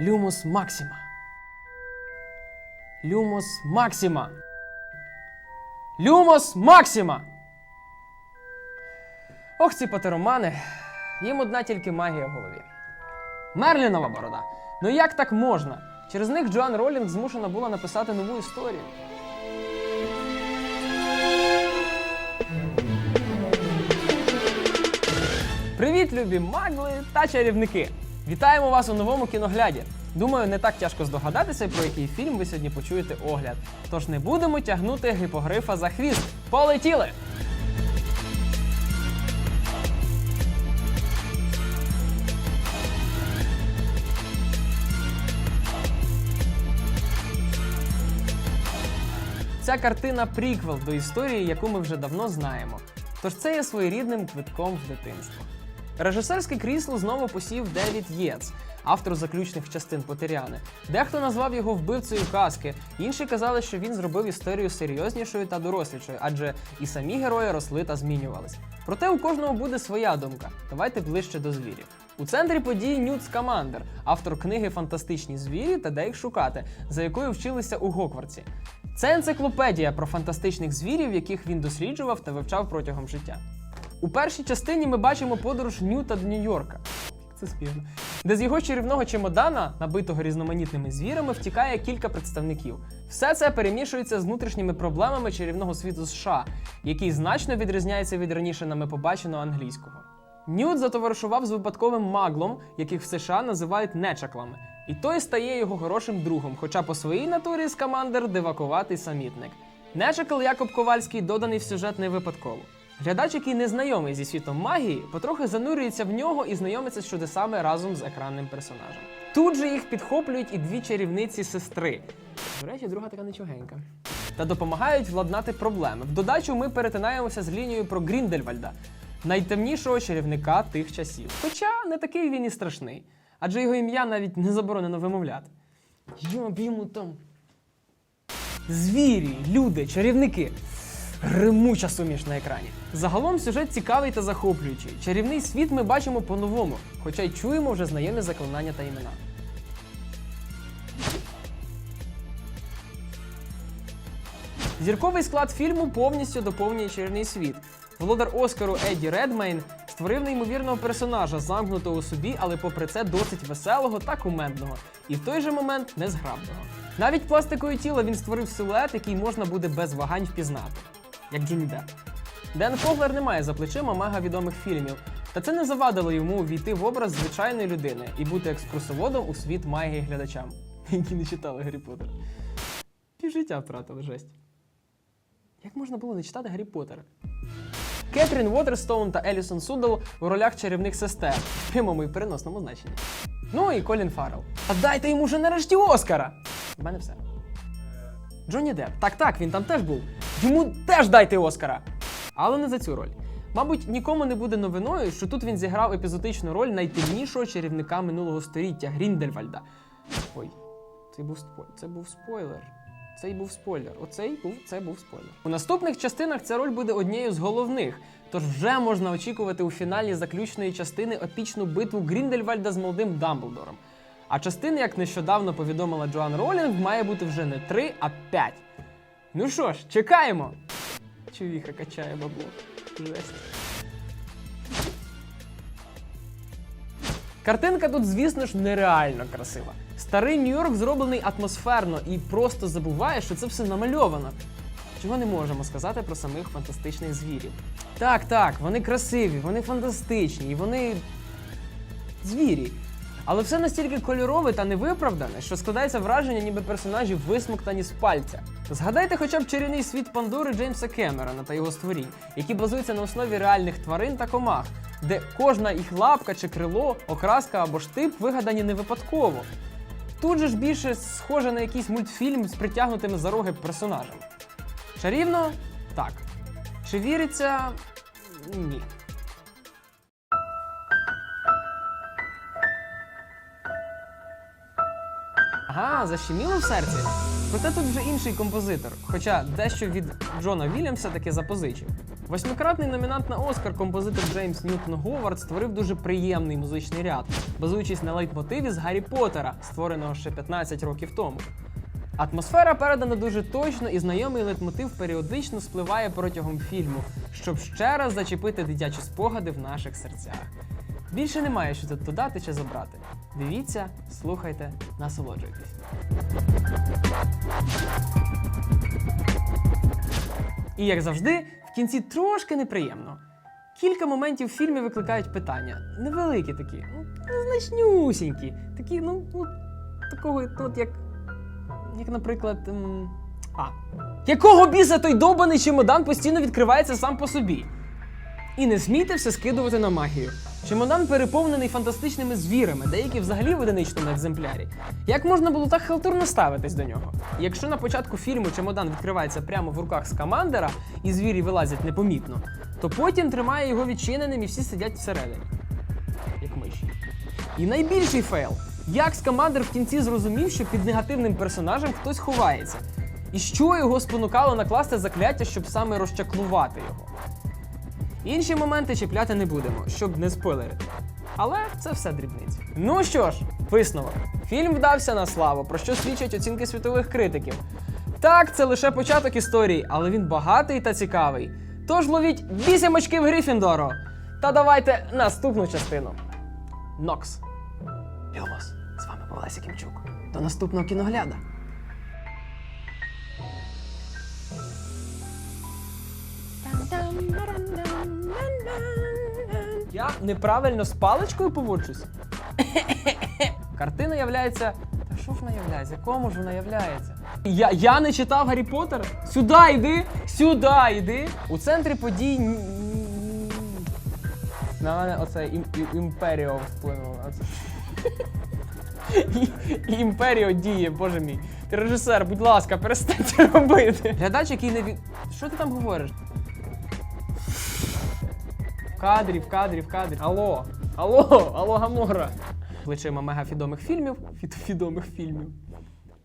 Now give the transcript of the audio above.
Люмус Максима. Люмус Максима. Люмос Максима. Ох, ці патеромани. Їм одна тільки магія в голові. Мерлінова борода. Ну як так можна? Через них Джоан Ролінг змушена була написати нову історію. Привіт, любі магли та чарівники! Вітаємо вас у новому кіногляді. Думаю, не так тяжко здогадатися, про який фільм ви сьогодні почуєте огляд. Тож не будемо тягнути гипогрифа за хвіст. Полетіли! Ця картина приквел до історії, яку ми вже давно знаємо. Тож це є своєрідним квитком в дитинство. Режисерське крісло знову посів Девід Єц, автор заключних частин Потеряни. Дехто назвав його вбивцею казки, інші казали, що він зробив історію серйознішою та дорослішою, адже і самі герої росли та змінювались. Проте у кожного буде своя думка. Давайте ближче до звірів. У центрі події Нют Скамандер, автор книги Фантастичні звірі та де їх шукати, за якою вчилися у Гоквардсі. Це енциклопедія про фантастичних звірів, яких він досліджував та вивчав протягом життя. У першій частині ми бачимо подорож Ньюта до Нью-Йорка. Це спірно. Де з його чарівного чемодана, набитого різноманітними звірами, втікає кілька представників. Все це перемішується з внутрішніми проблемами чарівного світу США, який значно відрізняється від раніше нами побаченого англійського. Ньют затоваришував з випадковим маглом, яких в США називають нечаклами. І той стає його хорошим другом, хоча по своїй натурі скамандер дивакуватий самітник. Нечакл Якоб Ковальський доданий в сюжет не випадково. Глядач, який не знайомий зі світом магії, потрохи занурюється в нього і знайомиться з чудесами разом з екранним персонажем. Тут же їх підхоплюють і дві чарівниці сестри. До речі, друга така нічогенька. Та допомагають владнати проблеми. В додачу ми перетинаємося з лінією про Гріндельвальда, найтемнішого чарівника тих часів. Хоча не такий він і страшний, адже його ім'я навіть не заборонено вимовляти. Йоб йому там. Звірі, люди, чарівники. Гримуча суміш на екрані. Загалом сюжет цікавий та захоплюючий. Чарівний світ ми бачимо по-новому, хоча й чуємо вже знайомі заклинання та імена. Зірковий склад фільму повністю доповнює чарівний світ. Володар Оскару Едді Редмейн створив неймовірного персонажа, замкнутого у собі, але попри це досить веселого та кумедного, і в той же момент незграбного. Навіть пластикою тіла він створив силует, який можна буде без вагань впізнати, як Джонні Депп. Ден Фоглер не має за плечима мега відомих фільмів, та це не завадило йому увійти в образ звичайної людини і бути екскурсоводом у світ магії глядачам, які не читали Гаррі Поттера. Півжиття втратили жесть. Як можна було не читати Гаррі Поттера? Кетрін Уотерстоун та Елісон Судл у ролях чарівних сестер в прямому і переносному значенні. Ну і Колін Фаррелл. Та дайте йому вже нарешті Оскара! В мене все. Джонні Депп. Так, так, він там теж був. Йому теж дайте Оскара! Але не за цю роль. Мабуть, нікому не буде новиною, що тут він зіграв епізодичну роль найтемнішого чарівника минулого століття Гріндельвальда. Ой, це був спой... це був спойлер. Цей був спойлер. Оцей був це був спойлер. У наступних частинах ця роль буде однією з головних, тож вже можна очікувати у фіналі заключної частини епічну битву Гріндельвальда з молодим Дамблдором. А частин, як нещодавно повідомила Джоан Ролінг, має бути вже не три, а п'ять. Ну що ж, чекаємо. Чувіха качає бабло. Жесть. Картинка тут, звісно ж, нереально красива. Старий Нью-Йорк зроблений атмосферно і просто забуває, що це все намальовано. Чого не можемо сказати про самих фантастичних звірів. Так, так, вони красиві, вони фантастичні, і вони звірі. Але все настільки кольорове та невиправдане, що складається враження, ніби персонажі висмоктані з пальця. Згадайте хоча б чарівний світ Пандори Джеймса Кемерона та його створінь, які базуються на основі реальних тварин та комах, де кожна їх лапка чи крило, окраска або штип вигадані не випадково. Тут же ж більше схоже на якийсь мультфільм з притягнутими за роги персонажами. Чарівно? Так. Чи віриться? Ні. Ага, защеміло в серці. Проте тут вже інший композитор, хоча дещо від Джона Вільямса таки запозичив. Восьмикратний номінант на Оскар композитор Джеймс Ньютон Говард створив дуже приємний музичний ряд, базуючись на лейтмотиві з Гаррі Поттера, створеного ще 15 років тому. Атмосфера передана дуже точно, і знайомий лейтмотив періодично спливає протягом фільму, щоб ще раз зачепити дитячі спогади в наших серцях. Більше немає що тут додати чи забрати. Дивіться, слухайте, насолоджуйтесь. І як завжди, в кінці трошки неприємно. Кілька моментів в фільмі викликають питання. Невеликі такі, ну, незначнюсінькі. Такі, ну, ну такого, ну, от як. Як, наприклад. ем, а. Якого біса той довбаний чемодан постійно відкривається сам по собі? І не смійте все скидувати на магію. Чемодан переповнений фантастичними звірами, деякі взагалі в одиничному екземплярі. Як можна було так халтурно ставитись до нього? Якщо на початку фільму чемодан відкривається прямо в руках скамандера і звірі вилазять непомітно, то потім тримає його відчиненим і всі сидять всередині. Як миші. І найбільший фейл. Як скамандер в кінці зрозумів, що під негативним персонажем хтось ховається? І що його спонукало накласти закляття, щоб саме розчаклувати його? Інші моменти чіпляти не будемо, щоб не спойлерити. Але це все дрібниці. Ну що ж, висновок. Фільм вдався на славу, про що свідчать оцінки світових критиків. Так, це лише початок історії, але він багатий та цікавий. Тож ловіть 8 очків Гріфіндору. Та давайте наступну частину. Нокс. Люмос, з вами був Леся Кімчук. До наступного кіногляда. Я неправильно з паличкою поводжусь? Картина являється. Та що ж вона являється? Якому ж вона являється? Я, я не читав Гаррі Поттер? Сюди йди! Сюди йди! У центрі подій. На мене оце ім, ім- імперіо вплинуло. Імперіо діє, боже мій. Ти режисер, будь ласка, перестань це робити. Глядач, який не від. Що ти там говориш? Кадрі, в кадрі, в кадрі. Алло, алло, алло, Гамора. Плечима мегафідомих фільмів. Фід- Фідомих фільмів.